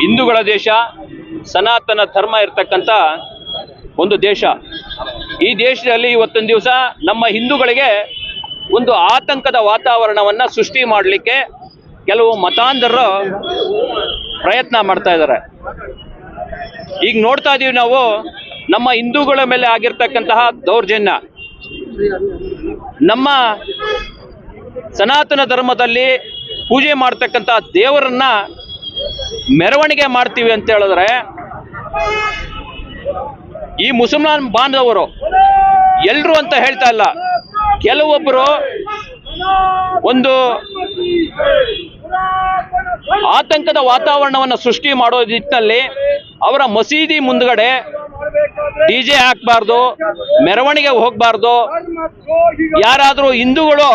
ಹಿಂದೂಗಳ ದೇಶ, ಸನಾತನ ಧರ್ಮ ಇರ್ತಕ್ಕಂಥ ಒಂದು ದೇಶ. ಈ ದೇಶದಲ್ಲಿ ಇವತ್ತೊಂದು ದಿವಸ ನಮ್ಮ ಹಿಂದೂಗಳಿಗೆ ಒಂದು ಆತಂಕದ ವಾತಾವರಣವನ್ನ ಸೃಷ್ಟಿ ಮಾಡಲಿಕ್ಕೆ ಕೆಲವು ಮತಾಂಧರು ಪ್ರಯತ್ನ ಮಾಡ್ತಾ ಇದ್ದಾರೆ. ಈಗ ನೋಡ್ತಾ ಇದೀವಿ ನಾವು ನಮ್ಮ ಹಿಂದೂಗಳ ಮೇಲೆ ಆಗಿರ್ತಕ್ಕಂತಹ ದೌರ್ಜನ್ಯ. ನಮ್ಮ ಸನಾತನ ಧರ್ಮದಲ್ಲಿ ಪೂಜೆ ಮಾಡ್ತಕ್ಕಂತಹ ದೇವರನ್ನ ಮೆರವಣಿಗೆ ಮಾಡ್ತೀವಿ ಅಂತ ಹೇಳಿದ್ರೆ ಈ ಮುಸಲ್ಮಾನ್ ಬಾಂಧವರು ಎಲ್ರು ಅಂತ ಹೇಳ್ತಾ ಇಲ್ಲ. ಕೆಲವೊಬ್ಬರು ಒಂದು ಆತಂಕದ ವಾತಾವರಣವನ್ನು ಸೃಷ್ಟಿ ಮಾಡೋ ನಿಟ್ಟಿನಲ್ಲಿ ಅವರ ಮಸೀದಿ ಮುಂದ್ಗಡೆ ಡಿ ಜೆ ಹಾಕ್ಬಾರ್ದು, ಮೆರವಣಿಗೆ ಹೋಗ್ಬಾರ್ದು. ಯಾರಾದರೂ ಹಿಂದೂಗಳು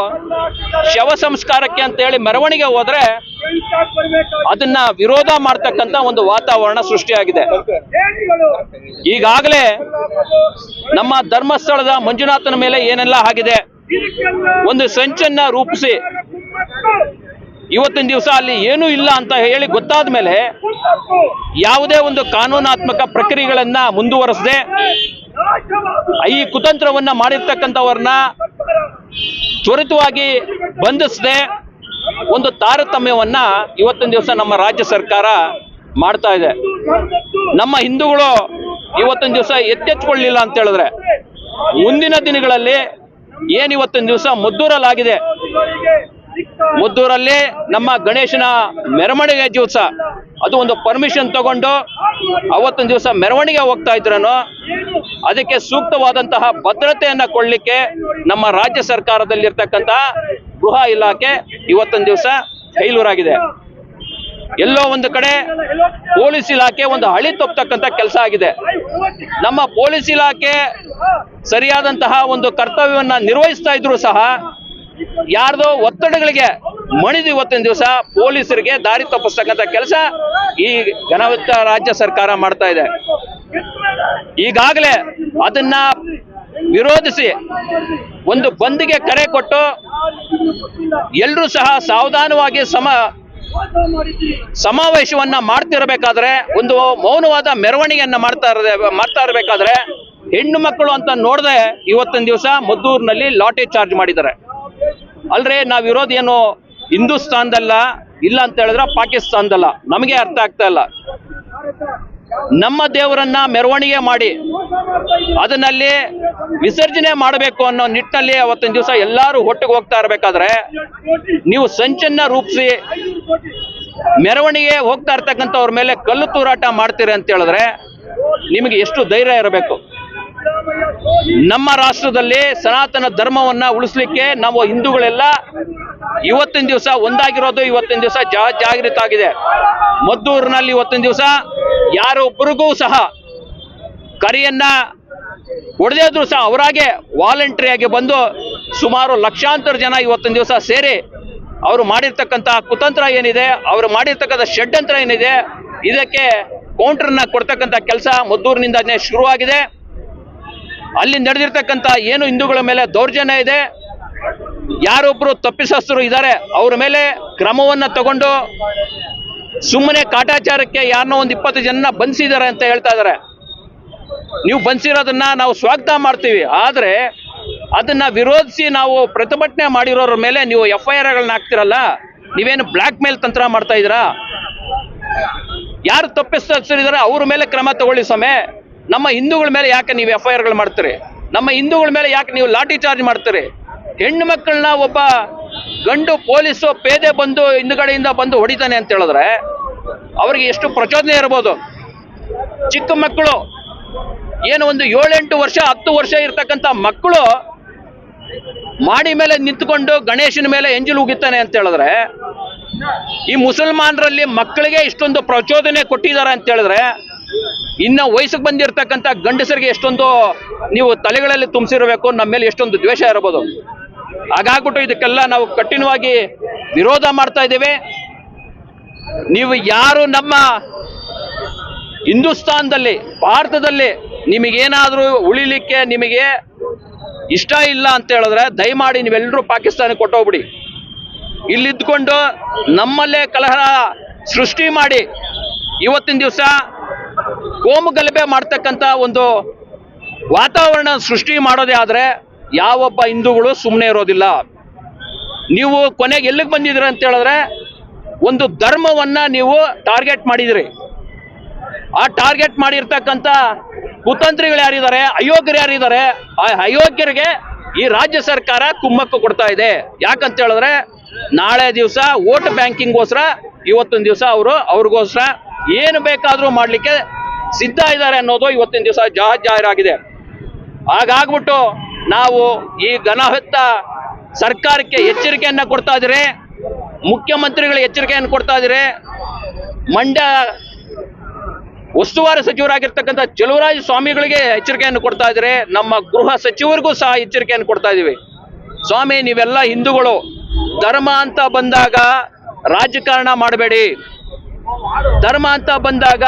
ಶವ ಸಂಸ್ಕಾರಕ್ಕೆ ಅಂತ ಹೇಳಿ ಮೆರವಣಿಗೆ ಹೋದ್ರೆ ಅದನ್ನ ವಿರೋಧ ಮಾಡ್ತಕ್ಕಂಥ ಒಂದು ವಾತಾವರಣ ಸೃಷ್ಟಿಯಾಗಿದೆ. ಈಗಾಗಲೇ ನಮ್ಮ ಧರ್ಮಸ್ಥಳದ ಮಂಜುನಾಥನ ಮೇಲೆ ಏನೆಲ್ಲ ಆಗಿದೆ? ಒಂದು ಸಂಚನ್ನ ರೂಪಿಸಿ ಇವತ್ತಿನ ದಿವಸ ಅಲ್ಲಿ ಏನೂ ಇಲ್ಲ ಅಂತ ಹೇಳಿ ಗೊತ್ತಾದ ಮೇಲೆ ಯಾವುದೇ ಒಂದು ಕಾನೂನಾತ್ಮಕ ಪ್ರಕ್ರಿಯೆಗಳನ್ನು ಮುಂದುವರೆಸದೆ ಈ ಕುತಂತ್ರವನ್ನು ಮಾಡಿರ್ತಕ್ಕಂಥವ್ರನ್ನ ತ್ವರಿತವಾಗಿ ಬಂಧಿಸದೆ ಒಂದು ತಾರತಮ್ಯವನ್ನ ಇವತ್ತಿನ ದಿವಸ ನಮ್ಮ ರಾಜ್ಯ ಸರ್ಕಾರ ಮಾಡ್ತಾ ಇದೆ. ನಮ್ಮ ಹಿಂದೂಗಳು ಇವತ್ತಿನ ದಿವಸ ಎತ್ತೆತ್ಕೊಳ್ಳಿಲ್ಲ ಅಂತ ಹೇಳಿದ್ರೆ ಮುಂದಿನ ದಿನಗಳಲ್ಲಿ ಏನಿವತ್ತಿನ ದಿವಸ ಮದ್ದೂರಲ್ಲಾಗಿದೆ? ಮುದ್ದೂರಲ್ಲಿ ನಮ್ಮ ಗಣೇಶನ ಮೆರವಣಿಗೆ ದಿವಸ. ಅದು ಒಂದು ಪರ್ಮಿಷನ್ ತಗೊಂಡು ಅವತ್ತೊಂದು ದಿವಸ ಮೆರವಣಿಗೆ ಹೋಗ್ತಾ ಇದ್ರನು ಅದಕ್ಕೆ ಸೂಕ್ತವಾದಂತಹ ಭದ್ರತೆಯನ್ನ ಕೊಡ್ಲಿಕ್ಕೆ ನಮ್ಮ ರಾಜ್ಯ ಸರ್ಕಾರದಲ್ಲಿರ್ತಕ್ಕಂತಹ ಗೃಹ ಇಲಾಖೆ ಇವತ್ತೊಂದು ದಿವಸ ಫೈಲೂರಾಗಿದೆ ಎಲ್ಲೋ ಒಂದು ಕಡೆ ಪೊಲೀಸ್ ಇಲಾಖೆ ಒಂದು ಹಳಿ ತಪ್ಪತಕ್ಕಂಥ ಕೆಲಸ ಆಗಿದೆ. ನಮ್ಮ ಪೊಲೀಸ್ ಇಲಾಖೆ ಸರಿಯಾದಂತಹ ಒಂದು ಕರ್ತವ್ಯವನ್ನ ನಿರ್ವಹಿಸ್ತಾ ಇದ್ರು ಸಹ ಯಾರ್ದೋ ಒತ್ತಡಗಳಿಗೆ ಮಣಿದು ಇವತ್ತಿನ ದಿವಸ ಪೊಲೀಸರಿಗೆ ದಾರಿ ತಪ್ಪಿಸ್ತಕ್ಕಂಥ ಕೆಲಸ ಈ ಘನವಿತ್ತ ರಾಜ್ಯ ಸರ್ಕಾರ ಮಾಡ್ತಾ ಇದೆ. ಈಗಾಗಲೇ ಅದನ್ನ ವಿರೋಧಿಸಿ ಒಂದು ಬಂದ್ಗೆ ಕರೆ ಕೊಟ್ಟು ಎಲ್ಲರೂ ಸಹ ಸಾವಧಾನವಾಗಿ ಸಮ ಸಮಾವೇಶವನ್ನ ಮಾಡ್ತಿರಬೇಕಾದ್ರೆ ಒಂದು ಮೌನವಾದ ಮೆರವಣಿಗೆಯನ್ನ ಮಾಡ್ತಾ ಇರ ಮಾಡ್ತಾ ಇರಬೇಕಾದ್ರೆ ಹೆಣ್ಣು ಮಕ್ಕಳು ಅಂತ ನೋಡದೆ ಇವತ್ತಿನ ದಿವಸ ಮದ್ದೂರಿನಲ್ಲಿ ಲಾಟರಿ ಚಾರ್ಜ್ ಮಾಡಿದ್ದಾರೆ. ಅಲ್ರಿ ನಾವು ಏನು ಹಿಂದೂಸ್ತಾನದಲ್ಲ, ಇಲ್ಲ ಅಂತ ಹೇಳಿದ್ರೆ ಪಾಕಿಸ್ತಾನದಲ್ಲ. ನಮಗೆ ಅರ್ಥ ಆಗ್ತಾ ಇಲ್ಲ. ನಮ್ಮ ದೇವರನ್ನ ಮೆರವಣಿಗೆ ಮಾಡಿ ಅದನ್ನಲ್ಲಿ ವಿಸರ್ಜನೆ ಮಾಡಬೇಕು ಅನ್ನೋ ನಿಟ್ಟಿನಲ್ಲಿ ಅವತ್ತಿನ ದಿವಸ ಎಲ್ಲರೂ ಒಟ್ಟಿಗೆ ಹೋಗ್ತಾ ಇರಬೇಕಾದ್ರೆ ನೀವು ಸಂಚನ್ನ ರೂಪಿಸಿ ಮೆರವಣಿಗೆ ಹೋಗ್ತಾ ಇರ್ತಕ್ಕಂಥವ್ರ ಮೇಲೆ ಕಲ್ಲು ತೂರಾಟ ಮಾಡ್ತೀರಿ ಅಂತ ಹೇಳಿದ್ರೆ ನಿಮಗೆ ಎಷ್ಟು ಧೈರ್ಯ ಇರಬೇಕು? ನಮ್ಮ ರಾಷ್ಟ್ರದಲ್ಲಿ ಸನಾತನ ಧರ್ಮವನ್ನ ಉಳಿಸ್ಲಿಕ್ಕೆ ನಾವು ಹಿಂದೂಗಳೆಲ್ಲ ಇವತ್ತಿನ ದಿವಸ ಒಂದಾಗಿರೋದು, ಇವತ್ತಿನ ದಿವಸ ಜಾಗೃತ ಆಗಿದೆ. ಮದ್ದೂರಿನಲ್ಲಿ ಇವತ್ತಿನ ದಿವಸ ಯಾರೊಬ್ಬರಿಗೂ ಸಹ ಕರಿಯನ್ನ ಒಡೆದಿದ್ರು ಸಹ ಅವರಾಗೆ ವಾಲಂಟ್ರಿಯಾಗಿ ಬಂದು ಸುಮಾರು ಲಕ್ಷಾಂತರ ಜನ ಇವತ್ತಿನ ದಿವಸ ಸೇರಿ ಅವರು ಮಾಡಿರ್ತಕ್ಕಂಥ ಕುತಂತ್ರ ಏನಿದೆ, ಅವರು ಮಾಡಿರ್ತಕ್ಕಂಥ ಷಡ್ಯಂತ್ರ ಏನಿದೆ, ಇದಕ್ಕೆ ಕೌಂಟರ್ನ ಕೊಡ್ತಕ್ಕಂಥ ಕೆಲಸ ಮದ್ದೂರಿನಿಂದನೇ ಶುರುವಾಗಿದೆ. ಅಲ್ಲಿ ನಡೆದಿರ್ತಕ್ಕಂಥ ಏನು ಹಿಂದೂಗಳ ಮೇಲೆ ದೌರ್ಜನ್ಯ ಇದೆ ಯಾರೊಬ್ಬರು ತಪ್ಪಿಸಸ್ತರು ಇದ್ದಾರೆ, ಅವ್ರ ಮೇಲೆ ಕ್ರಮವನ್ನು ತಗೊಂಡು ಸುಮ್ಮನೆ ಕಾಟಾಚಾರಕ್ಕೆ ಯಾರನ್ನೋ ಒಂದು ಇಪ್ಪತ್ತು ಜನ ಬಂಧಿಸಿದ್ದಾರೆ ಅಂತ ಹೇಳ್ತಾ ಇದ್ದಾರೆ. ನೀವು ಬಂಧಿಸಿರೋದನ್ನ ನಾವು ಸ್ವಾಗತ ಮಾಡ್ತೀವಿ, ಆದರೆ ಅದನ್ನ ವಿರೋಧಿಸಿ ನಾವು ಪ್ರತಿಭಟನೆ ಮಾಡಿರೋರ ಮೇಲೆ ನೀವು ಎಫ್ ಐ ಆರ್ಗಳನ್ನ ಹಾಕ್ತಿರಲ್ಲ, ನೀವೇನು ಬ್ಲ್ಯಾಕ್ ಮೇಲ್ ತಂತ್ರ ಮಾಡ್ತಾ ಇದ್ದೀರಾ? ಯಾರು ತಪ್ಪಿಸ್ತಾರೆ ಅವ್ರ ಮೇಲೆ ಕ್ರಮ ತಗೊಳ್ಳಿ ಸಮಯ ನಮ್ಮ ಹಿಂದೂಗಳ ಮೇಲೆ ಯಾಕೆ ನೀವು ಎಫ್ ಐ ಆರ್ಗಳು ಮಾಡ್ತೀರಿ? ನಮ್ಮ ಹಿಂದೂಗಳ ಮೇಲೆ ಯಾಕೆ ನೀವು ಲಾಠಿ ಚಾರ್ಜ್ ಮಾಡ್ತೀರಿ? ಹೆಣ್ಣು ಮಕ್ಕಳನ್ನ ಒಬ್ಬ ಗಂಡು ಪೊಲೀಸು ಪೇದೆ ಬಂದು ಹಿಂದುಗಡೆಯಿಂದ ಬಂದು ಹೊಡಿತಾನೆ ಅಂತ ಹೇಳಿದ್ರೆ ಅವ್ರಿಗೆ ಎಷ್ಟು ಪ್ರಚೋದನೆ ಇರ್ಬೋದು? ಚಿಕ್ಕ ಮಕ್ಕಳು, ಏನು ಒಂದು ಏಳೆಂಟು ವರ್ಷ, ಹತ್ತು ವರ್ಷ ಇರ್ತಕ್ಕಂಥ ಮಕ್ಕಳು ಮಾಡಿ ಮೇಲೆ ನಿಂತ್ಕೊಂಡು ಗಣೇಶನ ಮೇಲೆ ಎಂಜಲು ಉಗಿತಾನೆ ಅಂತ ಹೇಳಿದ್ರೆ, ಈ ಮುಸಲ್ಮಾನರಲ್ಲಿ ಮಕ್ಕಳಿಗೆ ಇಷ್ಟೊಂದು ಪ್ರಚೋದನೆ ಕೊಟ್ಟಿದ್ದಾರೆ ಅಂತ ಹೇಳಿದ್ರೆ ಇನ್ನ ವಯಸ್ಸಿಗೆ ಬಂದಿರತಕ್ಕಂಥ ಗಂಡಸರಿಗೆ ಎಷ್ಟೊಂದು ನೀವು ತಲೆಗಳಲ್ಲಿ ತುಂಬಿಸಿರಬೇಕು, ನಮ್ಮ ಮೇಲೆ ಎಷ್ಟೊಂದು ದ್ವೇಷ ಇರಬಹುದು. ಹಾಗಾಗ್ಬಿಟ್ಟು ಇದಕ್ಕೆಲ್ಲ ನಾವು ಕಠಿಣವಾಗಿ ವಿರೋಧ ಮಾಡ್ತಾ ಇದ್ದೇವೆ. ನೀವು ಯಾರು ನಮ್ಮ ಹಿಂದೂಸ್ತಾನದಲ್ಲಿ, ಭಾರತದಲ್ಲಿ ನಿಮಗೇನಾದರೂ ಉಳಿಲಿಕ್ಕೆ ನಿಮಗೆ ಇಷ್ಟ ಇಲ್ಲ ಅಂತ ಹೇಳಿದ್ರೆ ದಯಮಾಡಿ ನೀವೆಲ್ಲರೂ ಪಾಕಿಸ್ತಾನಕ್ಕೆ ಕೊಟ್ಟೋಗ್ಬಿಡಿ. ಇಲ್ಲಿದ್ಕೊಂಡು ನಮ್ಮಲ್ಲೇ ಕಲಹ ಸೃಷ್ಟಿ ಮಾಡಿ ಇವತ್ತಿನ ದಿವಸ ಕೋಮು ಗಲಭೆ ಮಾಡ್ತಕ್ಕಂಥ ಒಂದು ವಾತಾವರಣ ಸೃಷ್ಟಿ ಮಾಡೋದೇ ಆದರೆ ಯಾವೊಬ್ಬ ಹಿಂದೂಗಳು ಸುಮ್ಮನೆ ಇರೋದಿಲ್ಲ. ನೀವು ಕೊನೆಗೆ ಎಲ್ಲಿಗೆ ಬಂದಿದ್ದೀರ ಅಂತ ಹೇಳಿದ್ರೆ ಒಂದು ಧರ್ಮವನ್ನ ನೀವು ಟಾರ್ಗೆಟ್ ಮಾಡಿದಿರಿ. ಆ ಟಾರ್ಗೆಟ್ ಮಾಡಿರ್ತಕ್ಕಂಥ ಕುತಂತ್ರಿಗಳು ಯಾರಿದ್ದಾರೆ, ಅಯೋಗ್ಯರು ಯಾರಿದ್ದಾರೆ, ಆ ಅಯೋಗ್ಯರಿಗೆ ಈ ರಾಜ್ಯ ಸರ್ಕಾರ ಕುಮ್ಮಕ್ಕು ಕೊಡ್ತಾ ಇದೆ. ಯಾಕಂತ ಹೇಳಿದ್ರೆ ನಾಳೆ ದಿವಸ ವೋಟ್ ಬ್ಯಾಂಕಿಂಗ್ಗೋಸ್ಕರ ಇವತ್ತೊಂದು ದಿವಸ ಅವರು ಅವ್ರಿಗೋಸ್ಕರ ಏನು ಬೇಕಾದರೂ ಮಾಡಲಿಕ್ಕೆ ಸಿದ್ಧ ಇದ್ದಾರೆ ಅನ್ನೋದು ಇವತ್ತಿನ ದಿವಸ ಜಾಹೀರಾಗಿದೆ. ಹಾಗಾಗ್ಬಿಟ್ಟು ನಾವು ಈ ಘನಹತ್ತ ಸರ್ಕಾರಕ್ಕೆ ಎಚ್ಚರಿಕೆಯನ್ನು ಕೊಡ್ತಾ ಇದ್ರೆ ಮುಖ್ಯಮಂತ್ರಿಗಳ ಎಚ್ಚರಿಕೆಯನ್ನು ಕೊಡ್ತಾ ಇದ್ರೆ ಮಂಡ್ಯ ಉಸ್ತುವಾರಿ ಸಚಿವರಾಗಿರ್ತಕ್ಕಂಥ ಚಲುವರಾಜ ಸ್ವಾಮಿಗಳಿಗೆ ಎಚ್ಚರಿಕೆಯನ್ನು ಕೊಡ್ತಾ ಇದ್ರೆ ನಮ್ಮ ಗೃಹ ಸಚಿವರಿಗೂ ಸಹ ಎಚ್ಚರಿಕೆಯನ್ನು ಕೊಡ್ತಾ ಇದೀವಿ ಸ್ವಾಮಿ, ನೀವೆಲ್ಲ ಹಿಂದೂಗಳು, ಧರ್ಮ ಅಂತ ಬಂದಾಗ ರಾಜಕಾರಣ ಮಾಡಬೇಡಿ. ಧರ್ಮ ಅಂತ ಬಂದಾಗ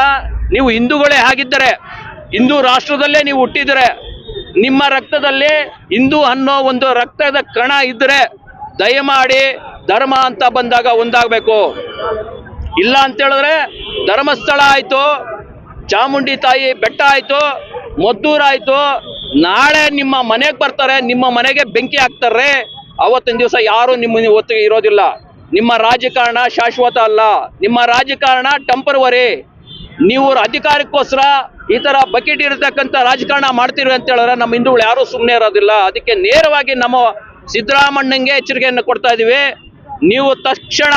ನೀವು ಹಿಂದೂಗಳೇ ಆಗಿದ್ದರೆ, ಹಿಂದೂ ರಾಷ್ಟ್ರದಲ್ಲೇ ನೀವು ಹುಟ್ಟಿದರೆ, ನಿಮ್ಮ ರಕ್ತದಲ್ಲಿ ಹಿಂದೂ ಅನ್ನೋ ಒಂದು ರಕ್ತದ ಕಣ ಇದ್ದರೆ ದಯಮಾಡಿ ಧರ್ಮ ಅಂತ ಬಂದಾಗ ಒಂದಾಗಬೇಕು. ಇಲ್ಲ ಅಂತ ಹೇಳಿದ್ರೆ ಧರ್ಮಸ್ಥಳ ಆಯಿತು, ಚಾಮುಂಡಿ ತಾಯಿ ಬೆಟ್ಟ ಆಯಿತು, ಮದ್ದೂರ್ ಆಯ್ತು, ನಾಳೆ ನಿಮ್ಮ ಮನೆಗೆ ಬರ್ತಾರೆ, ನಿಮ್ಮ ಮನೆಗೆ ಬೆಂಕಿ ಹಾಕ್ತಾರೆ, ಅವತ್ತಿನ ದಿವಸ ಯಾರು ನಿಮ್ಮ ಒತ್ತಿಗೆ ಇರೋದಿಲ್ಲ. ನಿಮ್ಮ ರಾಜಕಾರಣ ಶಾಶ್ವತ ಅಲ್ಲ. ನಿಮ್ಮ ರಾಜಕಾರಣ ಟೆಂಪರವರಿ. ನೀವು ಅಧಿಕಾರಕ್ಕೋಸ್ಕರ ಈ ತರ ಬಕೆಟ್ ಇರತಕ್ಕಂಥ ರಾಜಕಾರಣ ಮಾಡ್ತೀರಿ ಅಂತ ಹೇಳಿದ್ರೆ ನಮ್ಮ ಹಿಂದೂಗಳು ಯಾರು ಸುಮ್ಮನೆ ಇರೋದಿಲ್ಲ. ಅದಕ್ಕೆ ನೇರವಾಗಿ ನಮ್ಮ ಸಿದ್ದರಾಮಣ್ಣಂಗೆ ಎಚ್ಚರಿಕೆಯನ್ನು ಕೊಡ್ತಾ ಇದೀವಿ. ನೀವು ತಕ್ಷಣ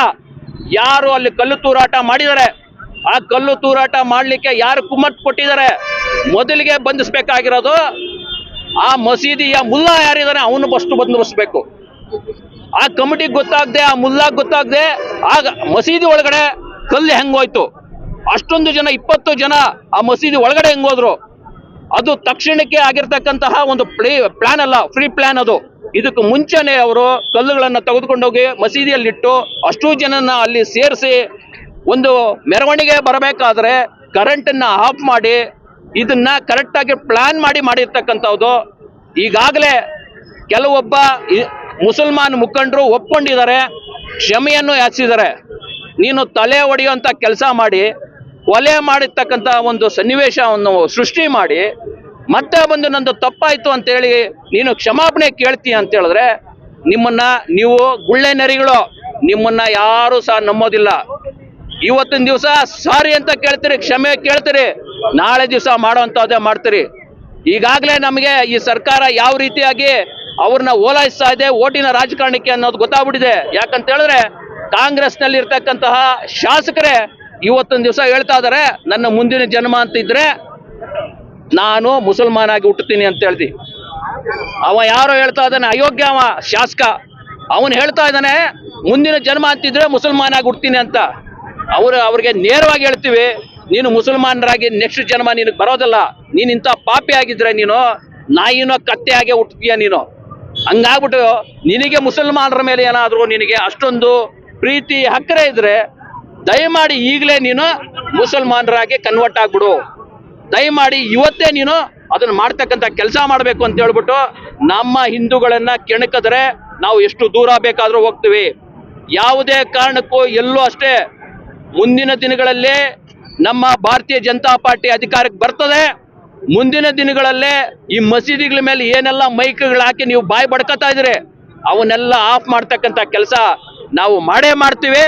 ಯಾರು ಅಲ್ಲಿ ಕಲ್ಲು ತೂರಾಟ ಮಾಡಿದ್ದಾರೆ ಆ ಕಲ್ಲು ತೂರಾಟ ಮಾಡಲಿಕ್ಕೆ ಯಾರು ಕುಮ್ಮಟ್ ಕೊಟ್ಟಿದ್ದಾರೆ ಮೊದಲಿಗೆ ಬಂಧಿಸ್ಬೇಕಾಗಿರೋದು ಆ ಮಸೀದಿಯ ಮುಲ್ಲಾ ಯಾರಿದ್ದಾರೆ ಅವನು ಫಸ್ಟ್ ಬಂಧಿಸ್ಬೇಕು. ಆ ಕಮಿಟಿಗೆ ಗೊತ್ತಾಗದೆ, ಆ ಮುಲ್ಲಾಗ್ ಗೊತ್ತಾಗದೆ, ಆಗ ಮಸೀದಿ ಒಳಗಡೆ ಕಲ್ಲು ಹೆಂಗೋಯ್ತು ಅಷ್ಟೊಂದು ಜನ, ಇಪ್ಪತ್ತು ಜನ ಆ ಮಸೀದಿ ಒಳಗಡೆ ಹೆಂಗೋದ್ರು ಅದು ತಕ್ಷಣಕ್ಕೆ ಆಗಿರ್ತಕ್ಕಂತಹ ಒಂದು ಪ್ಲೇ, ಪ್ಲಾನ್ ಅಲ್ಲ, ಫ್ರೀ ಪ್ಲಾನ್ ಅದು. ಇದಕ್ಕೆ ಮುಂಚೆನೆ ಅವರು ಕಲ್ಲುಗಳನ್ನು ತೆಗೆದುಕೊಂಡೋಗಿ ಮಸೀದಿಯಲ್ಲಿಟ್ಟು ಅಷ್ಟು ಜನನ ಅಲ್ಲಿ ಸೇರಿಸಿ ಒಂದು ಮೆರವಣಿಗೆ ಬರಬೇಕಾದ್ರೆ ಕರೆಂಟನ್ನು ಆಫ್ ಮಾಡಿ ಇದನ್ನ ಕರೆಕ್ಟಾಗಿ ಪ್ಲಾನ್ ಮಾಡಿ ಮಾಡಿರ್ತಕ್ಕಂಥದ್ದು ಈಗಾಗಲೇ ಕೆಲವೊಬ್ಬ ಮುಸಲ್ಮಾನ್ ಮುಖಂಡರು ಒಪ್ಕೊಂಡಿದ್ದಾರೆ, ಕ್ಷಮೆಯನ್ನು ಯಾಚಿಸಿದ್ದಾರೆ. ನೀನು ತಲೆ ಒಡೆಯುವಂಥ ಕೆಲಸ ಮಾಡಿ ಕೊಲೆ ಮಾಡಿರ್ತಕ್ಕಂಥ ಒಂದು ಸನ್ನಿವೇಶವನ್ನು ಸೃಷ್ಟಿ ಮಾಡಿ, ಮತ್ತೆ ಬಂದು ನಂದು ತಪ್ಪಾಯಿತು ಅಂತ ಹೇಳಿ ನೀನು ಕ್ಷಮಾಪಣೆ ಕೇಳ್ತೀಯ ಅಂತ ಹೇಳಿದ್ರೆ ನಿಮ್ಮನ್ನ ನೀವು ಗುಳ್ಳೆ ನೆರಿಗಳು, ನಿಮ್ಮನ್ನ ಯಾರು ಸಹ ನಂಬೋದಿಲ್ಲ. ಇವತ್ತಿನ ದಿವಸ ಸಾರಿ ಅಂತ ಕೇಳ್ತೀರಿ, ಕ್ಷಮೆ ಕೇಳ್ತೀರಿ, ನಾಳೆ ದಿವಸ ಮಾಡುವಂತದೇ ಮಾಡ್ತೀರಿ. ಈಗಾಗಲೇ ನಮಗೆ ಈ ಸರ್ಕಾರ ಯಾವ ರೀತಿಯಾಗಿ ಅವ್ರನ್ನ ಓಲೈಸ್ತಾ ಇದೆ, ಓಟಿನ ರಾಜಕಾರಣಕ್ಕೆ ಅನ್ನೋದು ಗೊತ್ತಾಗ್ಬಿಟ್ಟಿದೆ. ಯಾಕಂತ ಹೇಳಿದ್ರೆ ಕಾಂಗ್ರೆಸ್ನಲ್ಲಿ ಇರ್ತಕ್ಕಂತಹ ಶಾಸಕರೇ ಇವತ್ತೊಂದು ದಿವಸ ಹೇಳ್ತಾ ಇದಾರೆ, ನನ್ನ ಮುಂದಿನ ಜನ್ಮ ಅಂತ ಇದ್ರೆ ನಾನು ಮುಸಲ್ಮಾನ್ ಆಗಿ ಹುಟ್ಟುತ್ತೀನಿ ಅಂತ ಹೇಳ್ದಿ. ಅವ ಯಾರೋ ಹೇಳ್ತಾ ಇದ್ದಾನೆ ಅಯೋಗ್ಯ ಅವ, ಶಾಸಕ. ಅವನು ಹೇಳ್ತಾ ಇದ್ದಾನೆ ಮುಂದಿನ ಜನ್ಮ ಅಂತಿದ್ರೆ ಮುಸಲ್ಮಾನ್ ಆಗಿ ಹುಡ್ತೀನಿ ಅಂತ. ಅವರು ಅವ್ರಿಗೆ ನೇರವಾಗಿ ಹೇಳ್ತೀವಿ, ನೀನು ಮುಸಲ್ಮಾನರಾಗಿ ನೆಕ್ಸ್ಟ್ ಜನ್ಮ ನಿನಗೆ ಬರೋದಲ್ಲ, ನೀನು ಇಂಥ ಪಾಪಿ ಆಗಿದ್ರೆ ನೀನು ನಾಯಿನೋ ಕತ್ತೆ ಆಗೇ ನೀನು. ಹಂಗಾಗ್ಬಿಟ್ಟು ನಿನಗೆ ಮುಸಲ್ಮಾನರ ಮೇಲೆ ಏನಾದರೂ ನಿನಗೆ ಅಷ್ಟೊಂದು ಪ್ರೀತಿ ಹಕ್ಕರೆ ಇದ್ರೆ ದಯಮಾಡಿ ಈಗಲೇ ನೀನು ಮುಸಲ್ಮಾನರಾಗಿ ಕನ್ವರ್ಟ್ ಆಗ್ಬಿಡು. ದಯಮಾಡಿ ಇವತ್ತೇ ನೀನು ಅದನ್ನ ಮಾಡ್ತಕ್ಕಂಥ ಕೆಲಸ ಮಾಡಬೇಕು ಅಂತ ಹೇಳ್ಬಿಟ್ಟು ನಮ್ಮ ಹಿಂದೂಗಳನ್ನ ಕೆಣಕಿದ್ರೆ ನಾವು ಎಷ್ಟು ದೂರ ಬೇಕಾದರೂ ಹೋಗ್ತೀವಿ. ಯಾವುದೇ ಕಾರಣಕ್ಕೂ ಎಲ್ಲೂ ಅಷ್ಟೇ ಮುಂದಿನ ದಿನಗಳಲ್ಲಿ ನಮ್ಮ ಭಾರತೀಯ ಜನತಾ ಪಾರ್ಟಿ ಅಧಿಕಾರಕ್ಕೆ ಬರ್ತದೆ. ಮುಂದಿನ ದಿನಗಳಲ್ಲೇ ಈ ಮಸೀದಿಗಳ ಮೇಲೆ ಏನೆಲ್ಲ ಮೈಕ್ಗಳು ಹಾಕಿ ನೀವು ಬಾಯಿ ಬಡ್ಕತಾ ಇದ್ರಿ ಅವನ್ನೆಲ್ಲ ಆಫ್ ಮಾಡ್ತಕ್ಕಂಥ ಕೆಲಸ ನಾವು ಮಾಡೇ ಮಾಡ್ತೀವಿ.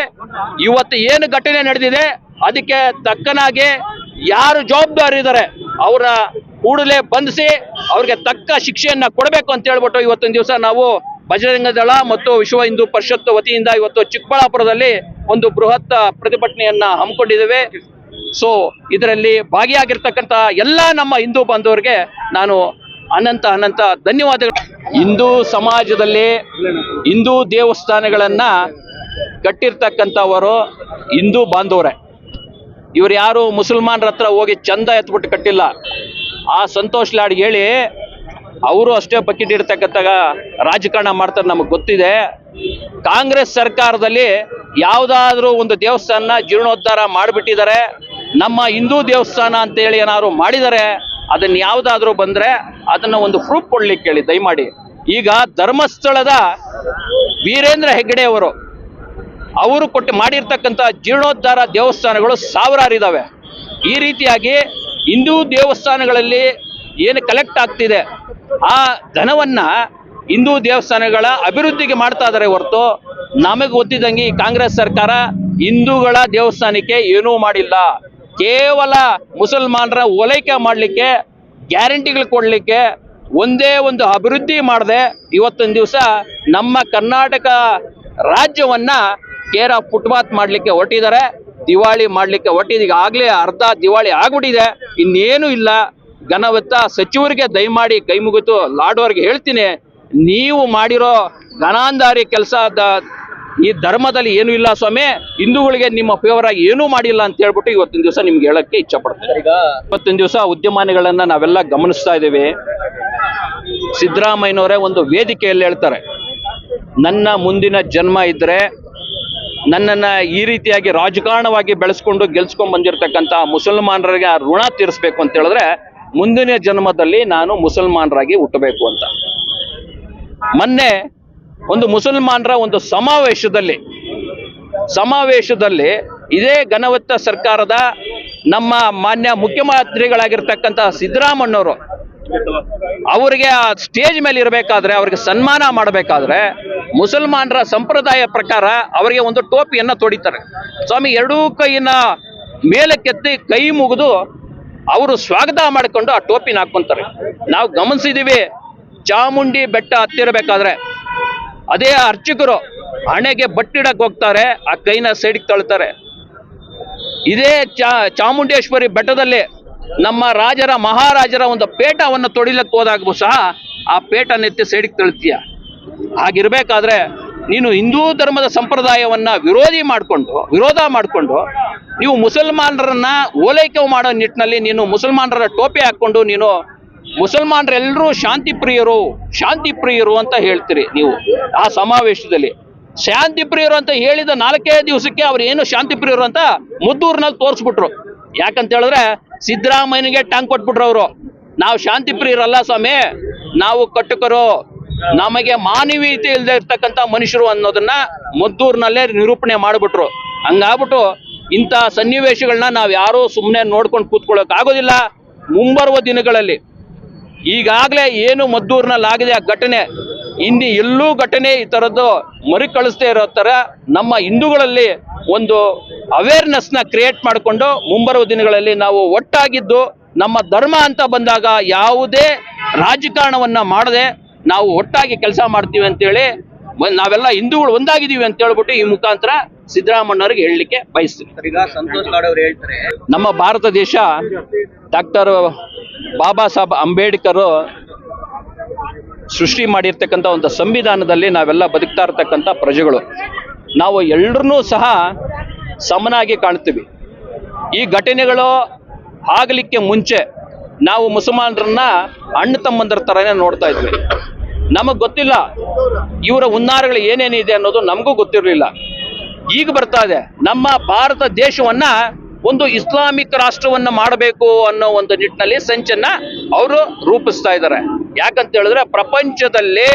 ಇವತ್ತು ಏನು ಘಟನೆ ನಡೆದಿದೆ, ಅದಕ್ಕೆ ತಕ್ಕನಾಗಿ ಯಾರು ಜವಾಬ್ದಾರಿ ಇದ್ದಾರೆ, ಅವರ ಕೂಡಲೇ ಬಂಧಿಸಿ ಅವ್ರಿಗೆ ತಕ್ಕ ಶಿಕ್ಷೆಯನ್ನ ಕೊಡಬೇಕು ಅಂತ ಹೇಳ್ಬಿಟ್ಟು ಇವತ್ತಿನ ದಿವಸ ನಾವು ಬಜರಂಗ ದಳ ಮತ್ತು ವಿಶ್ವ ಹಿಂದೂ ಪರಿಷತ್ತು ವತಿಯಿಂದ ಇವತ್ತು ಚಿಕ್ಕಬಳ್ಳಾಪುರದಲ್ಲಿ ಒಂದು ಬೃಹತ್ ಪ್ರತಿಭಟನೆಯನ್ನ ಹಮ್ಮಿಕೊಂಡಿದ್ದೇವೆ. ಸೊ ಇದರಲ್ಲಿ ಭಾಗಿಯಾಗಿರ್ತಕ್ಕಂಥ ಎಲ್ಲ ನಮ್ಮ ಹಿಂದೂ ಬಾಂಧವರಿಗೆ ನಾನು ಅನಂತ ಅನಂತ ಧನ್ಯವಾದಗಳು. ಹಿಂದೂ ಸಮಾಜದಲ್ಲಿ ಹಿಂದೂ ದೇವಸ್ಥಾನಗಳನ್ನು ಕಟ್ಟಿರ್ತಕ್ಕಂಥವರು ಹಿಂದೂ ಬಾಂಧವರೇ. ಇವರು ಯಾರು ಮುಸಲ್ಮಾನರ ಹತ್ರ ಹೋಗಿ ಚಂದ ಎತ್ಬಿಟ್ಟು ಕಟ್ಟಿಲ್ಲ. ಆ ಸಂತೋಷ್ ಲಾಡ್ ಹೇಳಿ, ಅವರು ಅಷ್ಟೇ ಬಕೆಟ್ ಇಡ್ತಕ್ಕಂಥ ರಾಜಕಾರಣ ಮಾಡ್ತಾರೆ ನಮಗೆ ಗೊತ್ತಿದೆ. ಕಾಂಗ್ರೆಸ್ ಸರ್ಕಾರದಲ್ಲಿ ಯಾವುದಾದ್ರೂ ಒಂದು ದೇವಸ್ಥಾನ ಜೀರ್ಣೋದ್ಧಾರ ಮಾಡಿಬಿಟ್ಟಿದ್ದಾರೆ. ನಮ್ಮ ಹಿಂದೂ ದೇವಸ್ಥಾನ ಅಂತ ಹೇಳಿ ಏನಾದ್ರು ಮಾಡಿದರೆ ಅದನ್ನ ಯಾವುದಾದ್ರೂ ಬಂದ್ರೆ ಅದನ್ನ ಒಂದು ಪ್ರೂಫ್ ಕೊಡ್ಲಿಕ್ಕೆ ಹೇಳಿ, ದಯಮಾಡಿ. ಈಗ ಧರ್ಮಸ್ಥಳದ ವೀರೇಂದ್ರ ಹೆಗ್ಗಡೆ ಅವರು ಅವರು ಕೊಟ್ಟು ಮಾಡಿರ್ತಕ್ಕಂಥ ಜೀರ್ಣೋದ್ಧಾರ ದೇವಸ್ಥಾನಗಳು ಸಾವಿರಾರು ಇದಾವೆ. ಈ ರೀತಿಯಾಗಿ ಹಿಂದೂ ದೇವಸ್ಥಾನಗಳಲ್ಲಿ ಏನು ಕಲೆಕ್ಟ್ ಆಗ್ತಿದೆ, ಆ ಧನವನ್ನು ಹಿಂದೂ ದೇವಸ್ಥಾನಗಳ ಅಭಿವೃದ್ಧಿಗೆ ಮಾಡ್ತಾ ಇದ್ದಾರೆ ಹೊರತು ನಮಗೆ ಗೊತ್ತಿದ್ದಂಗೆ ಈ ಕಾಂಗ್ರೆಸ್ ಸರ್ಕಾರ ಹಿಂದೂಗಳ ದೇವಸ್ಥಾನಕ್ಕೆ ಏನೂ ಮಾಡಿಲ್ಲ. ಕೇವಲ ಮುಸಲ್ಮಾನರ ಓಲೈಕೆ ಮಾಡಲಿಕ್ಕೆ, ಗ್ಯಾರಂಟಿಗಳು ಕೊಡಲಿಕ್ಕೆ ಒಂದೇ ಒಂದು ಅಭಿವೃದ್ಧಿ ಮಾಡದೆ ಇವತ್ತೊಂದು ದಿವಸ ನಮ್ಮ ಕರ್ನಾಟಕ ರಾಜ್ಯವನ್ನ ಕೇರ ಫುಟ್ಪಾತ್ ಮಾಡಲಿಕ್ಕೆ ಹೊರಟಿದ್ದಾರೆ. ದಿವಾಳಿ ಮಾಡಲಿಕ್ಕೆ ಹೊರಟಿದೆ. ಈಗಾಗಲೇ ಅರ್ಧ ದಿವಾಳಿ ಆಗ್ಬಿಟ್ಟಿದೆ. ಇನ್ನೇನು ಇಲ್ಲ. ಘನವತ್ತ ಸಚಿವರಿಗೆ ದಯಮಾಡಿ ಕೈ ಮುಗಿತು. ಲಾಡೋರ್ಗೆ ಹೇಳ್ತೀನಿ, ನೀವು ಮಾಡಿರೋ ಘನಾಂಧಾರಿ ಕೆಲಸ ಈ ಧರ್ಮದಲ್ಲಿ ಏನು ಇಲ್ಲ ಸ್ವಾಮಿ. ಹಿಂದೂಗಳಿಗೆ ನಿಮ್ಮ ಫೇವರ್ ಆಗಿ ಏನೂ ಮಾಡಿಲ್ಲ ಅಂತ ಹೇಳ್ಬಿಟ್ಟು ಇವತ್ತಿನ ದಿವಸ ನಿಮ್ಗೆ ಹೇಳಕ್ಕೆ ಇಚ್ಛೆ ಪಡ್ತೀವಿ ಈಗ ಇವತ್ತಿನ ದಿವಸ ಉದ್ಯಮಾನಿಗಳನ್ನ ನಾವೆಲ್ಲ ಗಮನಿಸ್ತಾ ಇದ್ದೀವಿ. ಸಿದ್ದರಾಮಯ್ಯನವರೇ ಒಂದು ವೇದಿಕೆಯಲ್ಲಿ ಹೇಳ್ತಾರೆ ನನ್ನ ಮುಂದಿನ ಜನ್ಮ ಇದ್ರೆ ನನ್ನನ್ನ ಈ ರೀತಿಯಾಗಿ ರಾಜಕಾರಣವಾಗಿ ಬೆಳೆಸ್ಕೊಂಡು ಗೆಲ್ಸ್ಕೊಂಡ್ ಬಂದಿರತಕ್ಕಂಥ ಮುಸಲ್ಮಾನರಿಗೆ ಆ ಋಣ ತೀರಿಸ್ಬೇಕು ಅಂತ ಹೇಳಿದ್ರೆ ಮುಂದಿನ ಜನ್ಮದಲ್ಲಿ ನಾನು ಮುಸಲ್ಮಾನರಾಗಿ ಹುಟ್ಟಬೇಕು ಅಂತ. ಮೊನ್ನೆ ಒಂದು ಮುಸಲ್ಮಾನರ ಒಂದು ಸಮಾವೇಶದಲ್ಲಿ ಸಮಾವೇಶದಲ್ಲಿ ಇದೇ ಘನವತ್ತ ಸರ್ಕಾರದ ನಮ್ಮ ಮಾನ್ಯ ಮುಖ್ಯಮಂತ್ರಿಗಳಾಗಿರ್ತಕ್ಕಂಥ ಸಿದ್ದರಾಮಣ್ಣವರು ಅವರಿಗೆ ಆ ಸ್ಟೇಜ್ ಮೇಲೆ ಇರಬೇಕಾದ್ರೆ, ಅವರಿಗೆ ಸನ್ಮಾನ ಮಾಡಬೇಕಾದ್ರೆ ಮುಸಲ್ಮಾನರ ಸಂಪ್ರದಾಯ ಪ್ರಕಾರ ಅವರಿಗೆ ಒಂದು ಟೋಪಿಯನ್ನು ತೊಡಿತಾರೆ. ಸ್ವಾಮಿ, ಎರಡೂ ಕೈಯನ್ನ ಮೇಲಕ್ಕೆತ್ತಿ ಕೈ ಮುಗಿದು ಅವರು ಸ್ವಾಗತ ಮಾಡಿಕೊಂಡು ಆ ಟೋಪಿನ ಹಾಕೊಂತಾರೆ ನಾವು ಗಮನಿಸಿದೀವಿ, ಚಾಮುಂಡಿ ಬೆಟ್ಟ ಹತ್ತಿರಬೇಕಾದ್ರೆ ಅದೇ ಅರ್ಚಕರು ಹಣೆಗೆ ಬಟ್ಟಿಡಕ್ ಹೋಗ್ತಾರೆ, ಆ ಕೈನ ಸೈಡ್ಗೆ ತಳ್ತಾರೆ. ಇದೇ ಚಾ, ಚಾಮುಂಡೇಶ್ವರಿ ಬೆಟ್ಟದಲ್ಲಿ ನಮ್ಮ ರಾಜರ, ಮಹಾರಾಜರ ಒಂದು ಪೇಟವನ್ನು ತೊಡಿಲಕ್ಕೆ ಹೋದಾಗೂ ಸಹ ಆ ಪೇಟ ನೆತ್ತಿ ಸೈಡ್ಗೆ ತಳ್ತೀಯ. ಹಾಗಿರ್ಬೇಕಾದ್ರೆ ನೀನು ಹಿಂದೂ ಧರ್ಮದ ಸಂಪ್ರದಾಯವನ್ನ ವಿರೋಧಿ ಮಾಡಿಕೊಂಡು, ವಿರೋಧ ಮಾಡಿಕೊಂಡು ನೀವು ಮುಸಲ್ಮಾನರನ್ನ ಓಲೈಕೆ ಮಾಡೋ ನಿಟ್ಟಿನಲ್ಲಿ ನೀನು ಮುಸಲ್ಮಾನರ ಟೋಪಿ ಹಾಕೊಂಡು ನೀನು ಮುಸಲ್ಮಾನರೆಲ್ಲರೂ ಶಾಂತಿ ಪ್ರಿಯರು ಶಾಂತಿ ಪ್ರಿಯರು ಅಂತ ಹೇಳ್ತೀರಿ ನೀವು ಆ ಸಮಾವೇಶದಲ್ಲಿ. ಶಾಂತಿ ಪ್ರಿಯರು ಅಂತ ಹೇಳಿದ ನಾಲ್ಕೇ ದಿವಸಕ್ಕೆ ಅವ್ರು ಏನು ಶಾಂತಿ ಪ್ರಿಯರು ಅಂತ ಮುದ್ದೂರ್ನಲ್ಲಿ ತೋರಿಸ್ಬಿಟ್ರು. ಯಾಕಂತ ಹೇಳಿದ್ರೆ ಸಿದ್ದರಾಮಯ್ಯನಿಗೆ ಟಾಂಗ್ ಕೊಟ್ಬಿಟ್ರು ಅವರು. ನಾವು ಶಾಂತಿ ಪ್ರಿಯರಲ್ಲ ಸ್ವಾಮಿ, ನಾವು ಕಟ್ಟುಕರು ನಮಗೆ ಮಾನವೀಯತೆ ಇಲ್ಲದೆ ಇರ್ತಕ್ಕಂಥ ಮನುಷ್ಯರು ಅನ್ನೋದನ್ನ ಮದ್ದೂರಿನಲ್ಲೇ ನಿರೂಪಣೆ ಮಾಡಿಬಿಟ್ರು. ಹಂಗಾಗ್ಬಿಟ್ಟು ಇಂಥ ಸನ್ನಿವೇಶಗಳನ್ನ ನಾವು ಯಾರೂ ಸುಮ್ಮನೆ ನೋಡ್ಕೊಂಡು ಕೂತ್ಕೊಳ್ಳೋಕೆ ಆಗೋದಿಲ್ಲ ಮುಂಬರುವ ದಿನಗಳಲ್ಲಿ ಈಗಾಗಲೇ ಏನು ಮದ್ದೂರಿನಲ್ಲಾಗಿದೆ ಆ ಘಟನೆ ಹಿಂದಿ ಎಲ್ಲೂ ಘಟನೆ ಈ ಥರದ್ದು ಮರುಕಳಿಸ್ದೇ ಇರೋ ಥರ ನಮ್ಮ ಹಿಂದೂಗಳಲ್ಲಿ ಒಂದು ಅವೇರ್ನೆಸ್ನ ಕ್ರಿಯೇಟ್ ಮಾಡಿಕೊಂಡು ಮುಂಬರುವ ದಿನಗಳಲ್ಲಿ ನಾವು ಒಟ್ಟಾಗಿದ್ದು ನಮ್ಮ ಧರ್ಮ ಅಂತ ಬಂದಾಗ ಯಾವುದೇ ರಾಜಕಾರಣವನ್ನು ಮಾಡದೆ ನಾವು ಒಟ್ಟಾಗಿ ಕೆಲಸ ಮಾಡ್ತೀವಿ ಅಂತೇಳಿ ನಾವೆಲ್ಲ ಹಿಂದೂಗಳು ಒಂದಾಗಿದ್ದೀವಿ ಅಂತ ಹೇಳ್ಬಿಟ್ಟು ಈ ಮುಖಾಂತರ ಸಿದ್ದರಾಮಣ್ಣವ್ರಿಗೆ ಹೇಳಲಿಕ್ಕೆ ಬಯಸ್ತೀವಿ ನಮ್ಮ ಭಾರತ ದೇಶ ಡಾಕ್ಟರ್ ಬಾಬಾ ಸಾಹೇಬ್ ಅಂಬೇಡ್ಕರ್ ಸೃಷ್ಟಿ ಮಾಡಿರ್ತಕ್ಕಂಥ ಒಂದು ಸಂವಿಧಾನದಲ್ಲಿ ನಾವೆಲ್ಲ ಬದುಕ್ತಾ ಇರ್ತಕ್ಕಂಥ ಪ್ರಜೆಗಳು. ನಾವು ಎಲ್ಲರನ್ನೂ ಸಹ ಸಮನಾಗಿ ಕಾಣ್ತೀವಿ. ಈ ಘಟನೆಗಳು ಆಗಲಿಕ್ಕೆ ಮುಂಚೆ ನಾವು ಮುಸಲ್ಮಾನರನ್ನ ಅಣ್ಣ ತಮ್ಮಂದ್ರ ಥರನೇ ನೋಡ್ತಾ ಇದ್ವಿ. ನಮಗೆ ಗೊತ್ತಿಲ್ಲ ಇವರ ಹುನ್ನಾರಗಳು ಏನೇನಿದೆ ಅನ್ನೋದು ನಮಗೂ ಗೊತ್ತಿರಲಿಲ್ಲ. ಈಗ ಬರ್ತಾ ಇದೆ. ನಮ್ಮ ಭಾರತ ದೇಶವನ್ನ ಒಂದು ಇಸ್ಲಾಮಿಕ್ ರಾಷ್ಟ್ರವನ್ನ ಮಾಡಬೇಕು ಅನ್ನೋ ಒಂದು ನಿಟ್ಟಿನಲ್ಲಿ ಸಂಚನ್ನ ಅವರು ರೂಪಿಸ್ತಾ ಇದ್ದಾರೆ. ಯಾಕಂತ ಹೇಳಿದ್ರೆ ಪ್ರಪಂಚದಲ್ಲಿ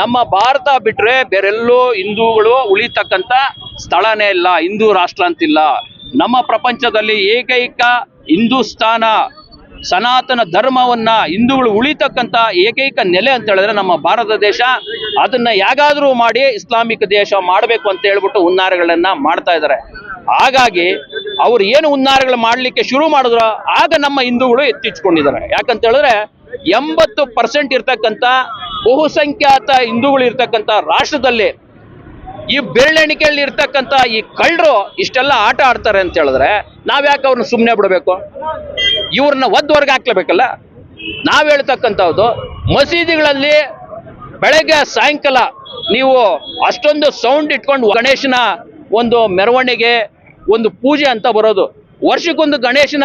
ನಮ್ಮ ಭಾರತ ಬಿಟ್ರೆ ಬೇರೆಲ್ಲೋ ಹಿಂದೂಗಳು ಉಳಿತಕ್ಕಂತ ಸ್ಥಳನೇ ಇಲ್ಲ, ಹಿಂದೂ ರಾಷ್ಟ್ರ ಅಂತಿಲ್ಲ. ನಮ್ಮ ಪ್ರಪಂಚದಲ್ಲಿ ಏಕೈಕ ಹಿಂದೂಸ್ತಾನ ಸನಾತನ ಧರ್ಮವನ್ನ ಹಿಂದೂಗಳು ಉಳಿತಕ್ಕಂತ ಏಕೈಕ ನೆಲೆ ಅಂತ ಹೇಳಿದ್ರೆ ನಮ್ಮ ಭಾರತ ದೇಶ. ಅದನ್ನ ಯಾಗಾದ್ರೂ ಮಾಡಿ ಇಸ್ಲಾಮಿಕ್ ದೇಶ ಮಾಡಬೇಕು ಅಂತ ಹೇಳ್ಬಿಟ್ಟು ಹುನ್ನಾರಗಳನ್ನ ಮಾಡ್ತಾ ಇದ್ದಾರೆ. ಹಾಗಾಗಿ ಅವ್ರು ಏನು ಉನ್ನಾರಗಳು ಮಾಡ್ಲಿಕ್ಕೆ ಶುರು ಮಾಡಿದ್ರು, ಆಗ ನಮ್ಮ ಹಿಂದೂಗಳು ಎತ್ತಿಚ್ಕೊಂಡಿದ್ದಾರೆ. ಯಾಕಂತ ಹೇಳಿದ್ರೆ, ಎಂಬತ್ತು ಪರ್ಸೆಂಟ್ ಇರ್ತಕ್ಕಂಥ ಬಹುಸಂಖ್ಯಾತ ಹಿಂದೂಗಳು ಇರ್ತಕ್ಕಂಥ ರಾಷ್ಟ್ರದಲ್ಲಿ ಈ ಬೆರಳೆಣಿಕೆಯಲ್ಲಿ ಇರ್ತಕ್ಕಂಥ ಈ ಕಳ್ಳರು ಇಷ್ಟೆಲ್ಲ ಆಟ ಆಡ್ತಾರೆ ಅಂತ ಹೇಳಿದ್ರೆ ನಾವ್ ಯಾಕೆ ಅವ್ರನ್ನ ಸುಮ್ಮನೆ ಬಿಡಬೇಕು? ಇವ್ರನ್ನ ಒದ್ದವರ್ಗೆ ಹಾಕ್ಲೇಬೇಕಲ್ಲ? ನಾವು ಹೇಳ್ತಕ್ಕಂಥದ್ದು, ಮಸೀದಿಗಳಲ್ಲಿ ಬೆಳಗ್ಗೆ ಸಾಯಂಕಾಲ ನೀವು ಅಷ್ಟೊಂದು ಸೌಂಡ್ ಇಟ್ಕೊಂಡು ಗಣೇಶನ ಒಂದು ಮೆರವಣಿಗೆ ಒಂದು ಪೂಜೆ ಅಂತ ಬರೋದು. ವರ್ಷಕ್ಕೊಂದು ಗಣೇಶನ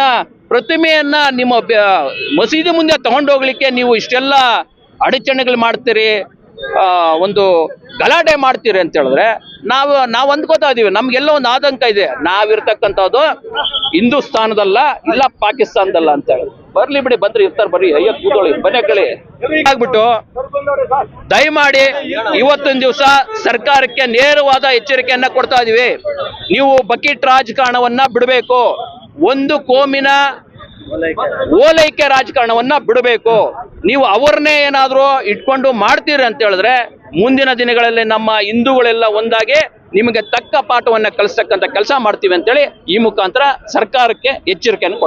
ಪ್ರತಿಮೆಯನ್ನ ನಿಮ್ಮ ಮಸೀದಿ ಮುಂದೆ ತಗೊಂಡೋಗ್ಲಿಕ್ಕೆ ನೀವು ಇಷ್ಟೆಲ್ಲ ಅಡಚಣೆಗಳು ಮಾಡ್ತೀರಿ ಒಂದು ಗಲಾಟೆ ಮಾಡ್ತೀರಿ ಅಂತ ಹೇಳಿದ್ರೆ ನಾವು ನಾವು ಅಂದ್ಕೋತಾ ಇದೀವಿ, ನಮ್ಗೆಲ್ಲ ಒಂದು ಆತಂಕ ಇದೆ. ನಾವಿರ್ತಕ್ಕಂಥದ್ದು ಹಿಂದೂಸ್ತಾನದಲ್ಲ, ಇಲ್ಲ ಪಾಕಿಸ್ತಾನದಲ್ಲ ಅಂತ ಹೇಳಿ. ಬರ್ಲಿ ಬಿಡಿ, ಬಂದ್ರೆ ಇರ್ತಾರೆ, ಬರ್ರಿ. ಅಯ್ಯೋ ಕೂದೋಳಿ ಬನ್ನಿ ಕಳಿ ಆಗ್ಬಿಟ್ಟು ದಯಮಾಡಿ ಇವತ್ತೊಂದು ದಿವಸ ಸರ್ಕಾರಕ್ಕೆ ನೇರವಾದ ಎಚ್ಚರಿಕೆಯನ್ನ ಕೊಡ್ತಾ ಇದೀವಿ. ನೀವು ಬಕೀಟ್ ರಾಜಕಾರಣವನ್ನ ಬಿಡಬೇಕು. ಒಂದು ಕೋಮಿನ ಓಲೈಕೆ ರಾಜಕಾರಣವನ್ನ ಬಿಡಬೇಕು. ನೀವು ಅವರನ್ನೇ ಏನಾದರೂ ಇಟ್ಕೊಂಡು ಮಾಡ್ತೀರಿ ಅಂತ ಹೇಳಿದ್ರೆ ಮುಂದಿನ ದಿನಗಳಲ್ಲಿ ನಮ್ಮ ಹಿಂದೂಗಳೆಲ್ಲ ಒಂದಾಗಿ ನಿಮಗೆ ತಕ್ಕ ಪಾಠವನ್ನ ಕಲಿಸ್ತಕ್ಕಂಥ ಕೆಲಸ ಮಾಡ್ತೀವಿ ಅಂತೇಳಿ ಈ ಮುಖಾಂತರ ಸರ್ಕಾರಕ್ಕೆ ಎಚ್ಚರಿಕೆಯನ್ನು